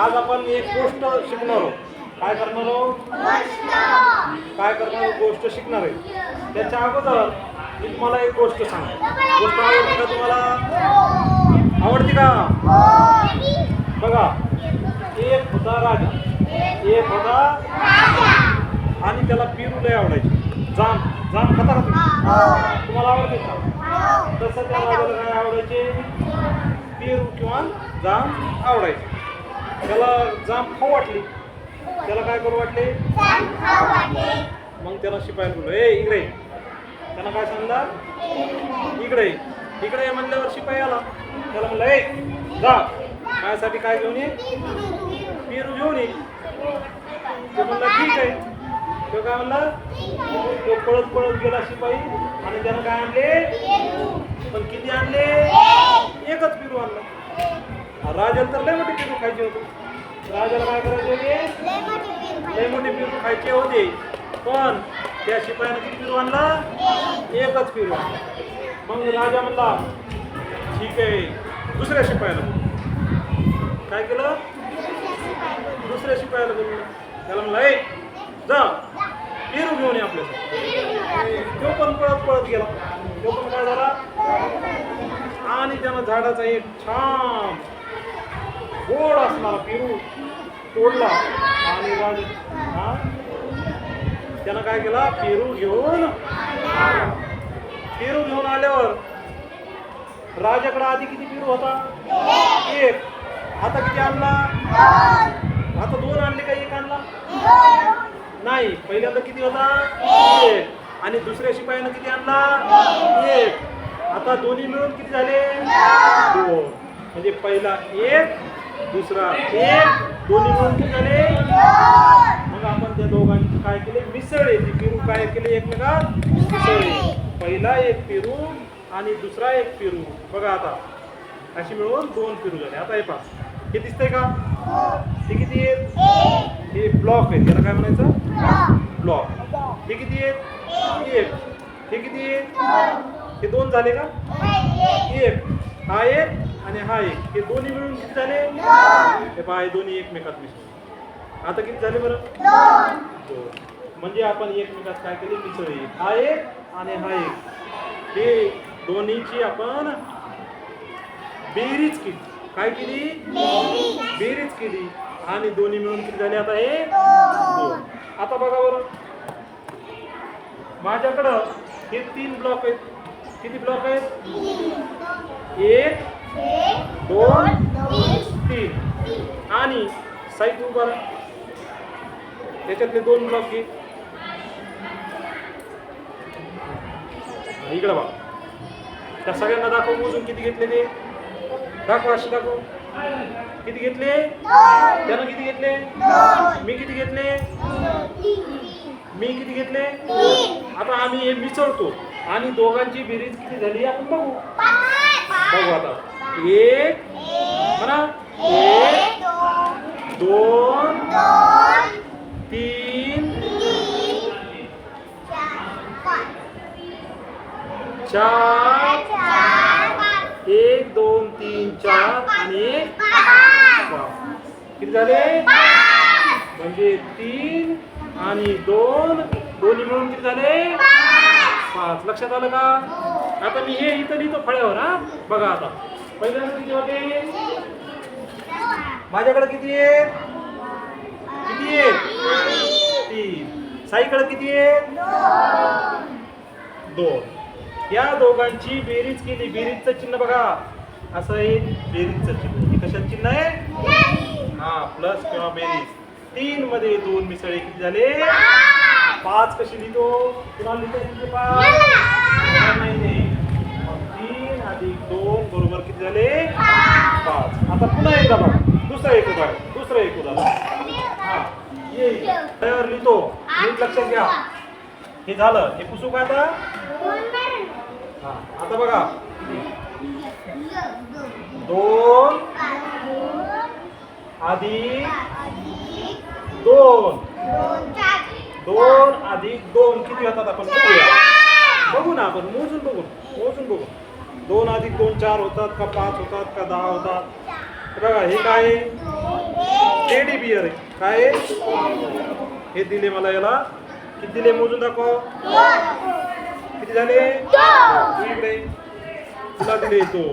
आज आपण एक गोष्ट शिकणार आहोत. काय करणार आहोत? काय करणार आहोत? गोष्ट शिकणार आहे. त्याच्या अगोदर मी तुम्हाला एक गोष्ट सांग. गोष्ट आवडते का तुम्हाला? आवडते का? बघा. एक होता राजा. एक होता आणि त्याला पिरू लय आवडायचे. जाम. जाम खाता तुम्ही. तुम्हाला आवडते का? तसं त्या राजाला काय आवडायचे पेरू किंवा जाम आवडायचे. त्याला जाम खाऊ वाटली. त्याला काय करू वाटले? मग त्याला शिपायला बोललो ए इकडे ये." त्यानं काय सांगला इकडे. इकडे म्हणल्यावर शिपाई आला. त्याला म्हणलं ए जा. माझ्यासाठी काय घेऊन ये? पेरू घेऊन ये. तो म्हणला ठीक आहे. तो काय म्हणला? तो पळत पळत गेला शिपाई आणि त्यानं काय आणले? पण किती आणले? एकच पेरू आणला. राजाला तर लय मोठे पेरू खायचे होते. राजाला काय करायचे होते? लय मोठे पेरू खायचे. होते. पण त्या शिपायानं किती पेरू आणला? एकच पेरू आणला. मग राजा म्हणला ठीक आहे दुसऱ्या शिपायाला. काय केलं? दुसऱ्या शिपायाला बोललो त्याला म्हणला ए जा. पेरू घेऊन ये आपल्यासाठी. तो पण पळत पळत गेला. तो पण काय झाला? आणि त्यानं झाडाचा एक छान गोड असला पेरू तोडला. आणि राज त्यानं काय केला? पेरू घेऊन आला. पेरू घेऊन आल्यावर राजाकडे आधी किती पेरू होता? एक. आता किती आणला? आता दोन आणले का एक आणला? नाही. पहिल्यांदा किती होता? एक. आणि दुसऱ्या शिपायानं किती आणला? एक. आता दोन्ही मिळून किती झाले? दोन. म्हणजे पहिला एक दुसरा एक दोन्ही किती झाले मग आपण त्या दोघांची काय केले? मिसळले. ती पेरू काय केले एकमेकात? मिसळले. पहिला एक पेरू आणि दुसरा एक पेरू बघा आता. अशी मिळून दोन पेरू झाले. आता हे पहा. हे दिसतंय का? हे किती आहेत? हे ब्लॉक आहे त्याला काय म्हणायचं? ब्लॉक हे किती आहेत? एक. हे किती आहेत? हे दोन झाले का? एक. हा एक. आणि हा एक. हे दोन्ही मिळून किती झाले? हे पहा हे दोन्ही एकमेकात मिसळले आता किती झाले बरं? दोन. म्हणजे आपण एकमेकात काय केले? मिसळले. हा एक आणि हा एक. हे दोन्हीची आपण बेरीज केली. काय केली? बेरीज. केली. आणि दोन्ही मिळून किती झाले? आता हे दोन. आता बघा बरं. माझ्याकडं हे तीन ब्लॉक आहेत. किती ब्लॉक आहेत? एक दोन तीन. आणि साईड उभा. त्याच्यातले दोन ब्लॉक घे. इकडं बघा. त्या सगळ्यांना दाखव मोजून किती घेतले ते. दाखव अशी दाखव. किती घेतले? त्यानं किती घेतले? मी किती घेतले? मी किती घेतले? आता आम्ही हे मिसळतो. आणि दोघांची बेरीज किती झाली आपण बघू. बघू आता. एक म्हणा एक दोन तीन चार एक दोन तीन चार आणि एक किती झाले? म्हणजे तीन आणि दोन दोन्ही मिळून किती झाले? पाच. लक्षात आलं का? आता मी हे इथं लिहितो फळ्यावर हा? बघा आता. पहिल्यांदा किती होते? माझ्याकडे किती आहे? किती आहे? तीन. साईकडे किती आहे? दोन. या दोघांची बेरीज केली. बेरीजचं चिन्ह बघा. असं आहे बेरीजचं चिन्ह. हे कशात चिन्ह आहे? हा प्लस किंवा बेरीज. तीन मध्ये दोन मिसळे किती झाले? पाच कशी लिहितो? कुणाला लिहिता येते पाच? नाही तीन. अधिक दोन बरोबर किती झाले? पाच. आता पुन्हा एकदा बघा. दुसरं एक उदाहरण. दुसरं एक उदाहरण. हा. ये तयार लिहितो. नीट लक्षात घ्या. हे झालं. हे पुसू का आता? हा. आता बघा. दोन. अधिक दोन. दोन अधिक दोन. किती होतात आपण? बघूया. बघू ना आपण. मोजून बघू. मोजून बघू. दोन अधिक दोन चार होतात का पाच होतात का दहा होतात. बघा हे काय टेडी बियर आहे. काय? हे दिले मला याला. किती दिले मोजून दाखव. किती झाले? इकडे. तुला दिले तो.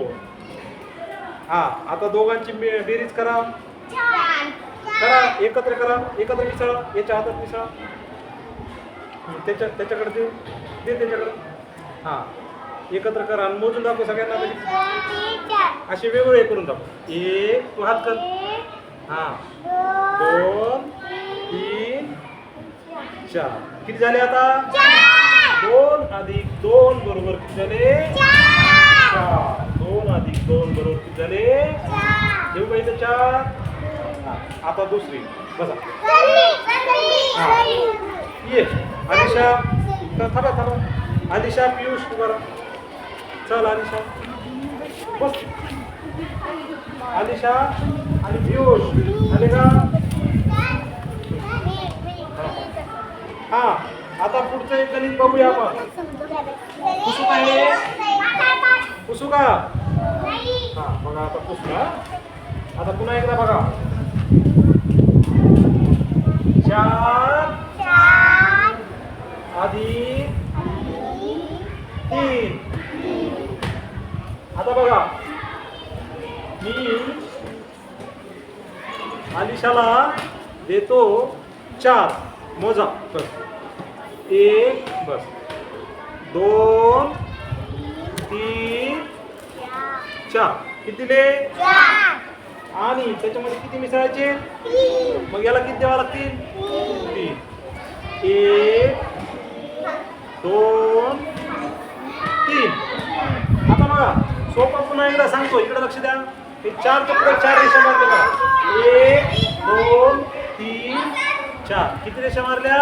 हा आता दोघांची बेरीज करा. करा एकत्र करा. एकत्र मिसळा. याच्या हातात मिसळा. त्याच्या त्याच्याकडे दे. दे त्याच्याकडे. हा. एकत्र करा आणि मोजून दाखव सगळ्यांना म्हणजे असे वेगवेगळे करून दाखव. एक तू हात कर. हा. दोन तीन चार. किती झाले आता? दोन अधिक दोन बरोबर किती झाले? चार. दोन अधिक दोन बरोबर किती झाले? देऊ पाहिजे चार? आता दुसरी. बसा. ये. अलिशा थांबा थांबा. अलिशा पियुष तू चल अलिशा बस. अलिशा आणि पियुष. आले का? हा आता पुढचं एक गणित बघूया आपण. पुसू का हे? पुसू का हा बघा आता पुसू का आता पुन्हा एकदा बघा. चार. आधी आलिशाला देतो चार. मोजा. बस. एक बस. दोन तीन चार. किती दिले आणि त्याच्यामध्ये किती मिसळायचे? मग याला किती द्यावं लागतील? तीन. एक दोन तीन. आता बघा सोपा पुन्हा एकदा सांगतो. इकडे लक्ष द्या. हे चार चक्र चार रेषा मारले बघा. एक दोन तीन चार. किती रेषा मारल्या?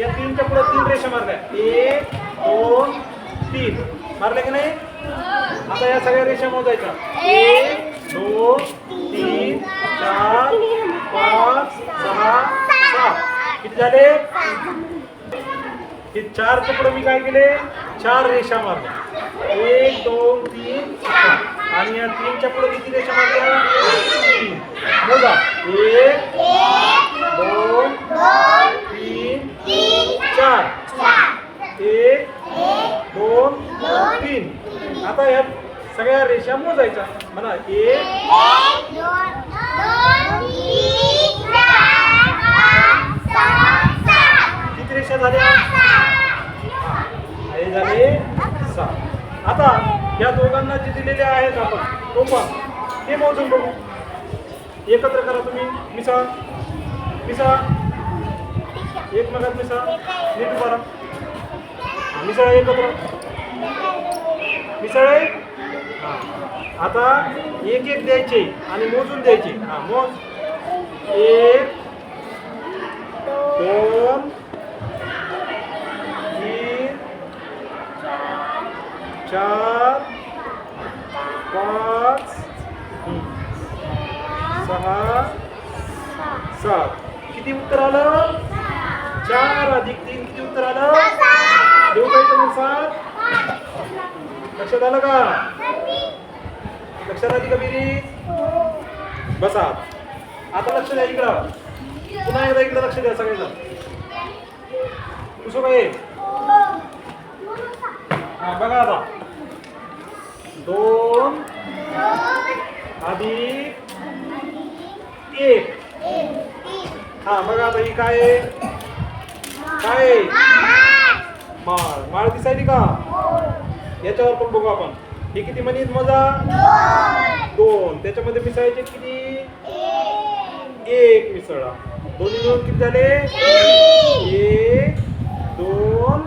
या तीनच्या पुढे तीन रेषा मारल्या. एक दोन तीन. मारल्या की नाही? आता या सगळ्या रेषा मोजायच्या. एक दोन तीन चार पाच सहा सात. किती झाले? हे चार तुकडे मी काय केले? चार रेषा मारल्या. एक दोन तीन चार. आणि या तीनच्या पुढे किती रेषा मारल्या मोजा. एक दोन तीन चार. एक दोन तीन. आता या सगळ्या रेषा मोजायच्या. म्हणा एक किती रेषा झाल्या? हे झाले सहा आता या दोघांना जे दिलेले आहेत आपण टोपा ते मोजून बघू. एकत्र करा तुम्ही मिसळा. मिसळा. एकमेकात मिसळा. नीट करा. मिसळा एकत्र मिसळे आता एक एक द्यायचे आणि मोजून द्यायचे. हा मोज. एक. दोन तीन चार पाच सहा सात. किती उत्तर आलं? चार अधिक तीन किती उत्तर आलं? देऊ काही सात? लक्षात आलं का? लक्षात आली का बिरी? बसा. आता लक्ष द्या इकडं. पुन्हा एकदा इकडं लक्ष द्या सगळ्यांना. पुसू काय हा बघा आता. दोन अधिक एक. हा बघा आता ही काय आहे? काय आहे? माळ. माळ दिसायली का? याच्यावर पण बघू आपण. हे किती म्हणीत मजा? दोन. त्याच्यामध्ये मिसळायचे किती? एक मिसळा. दोन्ही दोन किती झाले? एक दोन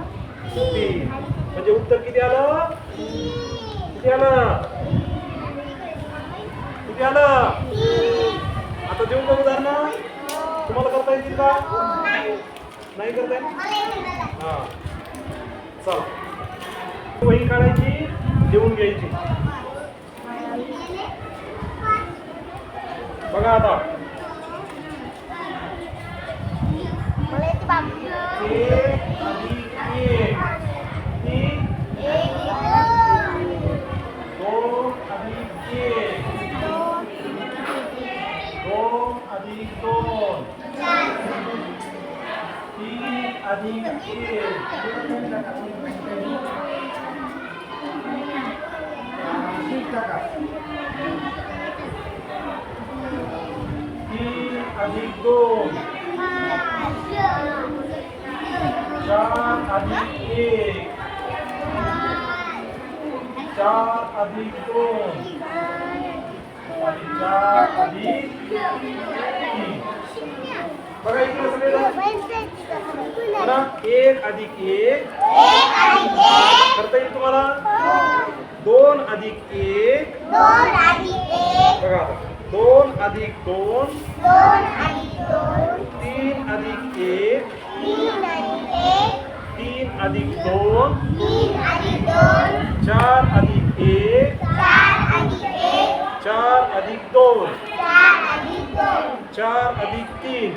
तीन. म्हणजे उत्तर किती आलं? किती आलं किती आलं आता देऊन बघू उदाहरण तुम्हाला करता येतील का? नाही करता येत? हा. चला. वही काढायची देऊन घ्यायची. बघा आता. एक अधिक एक अधिक एक चार अधिक दोन आणि चार अधिक तीन बघा इकडे सगळे एक अधिक एक करता येईल तुम्हाला दोन अधिक एक बघा दोन अधिक दोन तीन अधिक एक तीन अधिक दोन. चार अधिक एक. चार अधिक दोन. चार अधिक तीन.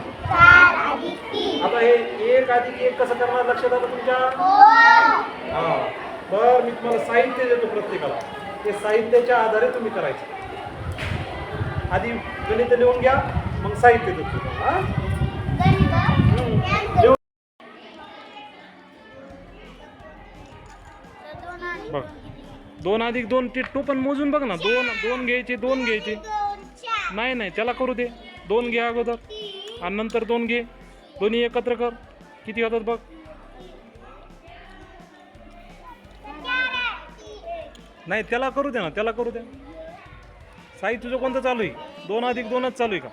आता हे एक अधिक एक कसं करणार लक्षात आलं तुमच्या? हा. तर मी तुम्हाला साहित्य देतो प्रत्येकाला. ते साहित्याच्या आधारे तुम्ही करायचं. आधी गणित लिहून घ्या मग साहित्य देतो तुम्हाला, दोन अधिक दोन ते टू पण मोजून बघ ना. दोन दोन घ्यायचे दोन घ्यायचे. नाही नाही त्याला करू दे. दोन घे अगोदर. आणि नंतर दोन घे. दोन्ही एकत्र कर. किती होतात बघ? नाही त्याला करू दे ना त्याला करू दे. साई तुझं कोणतं चालू आहे? दोन अधिक दोनच चालू आहे का?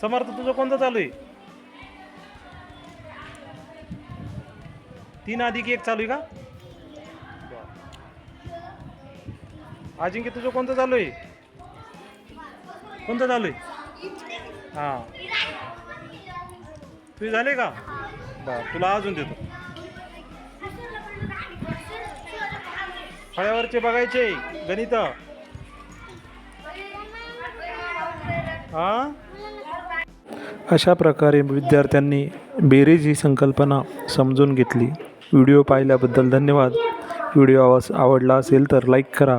समर्थ तुझं कोणतं चालू आहे? तीन अधिक एक चालू आहे का? अजिंक्य तुझं कोणतं चालू आहे? कोणतं चालू आहे? हां. तुझे झाले का? बरं तुला अजून देतो. फळ्यावरचे बघायचे गणित. हां? अशा प्रकारे विद्यार्थ्यांनी बेरीज ही संकल्पना समजून घेतली. व्हिडिओ पाहिल्याबद्दल धन्यवाद. व्हिडिओ आवाज आवडला असेल तर लाईक करा.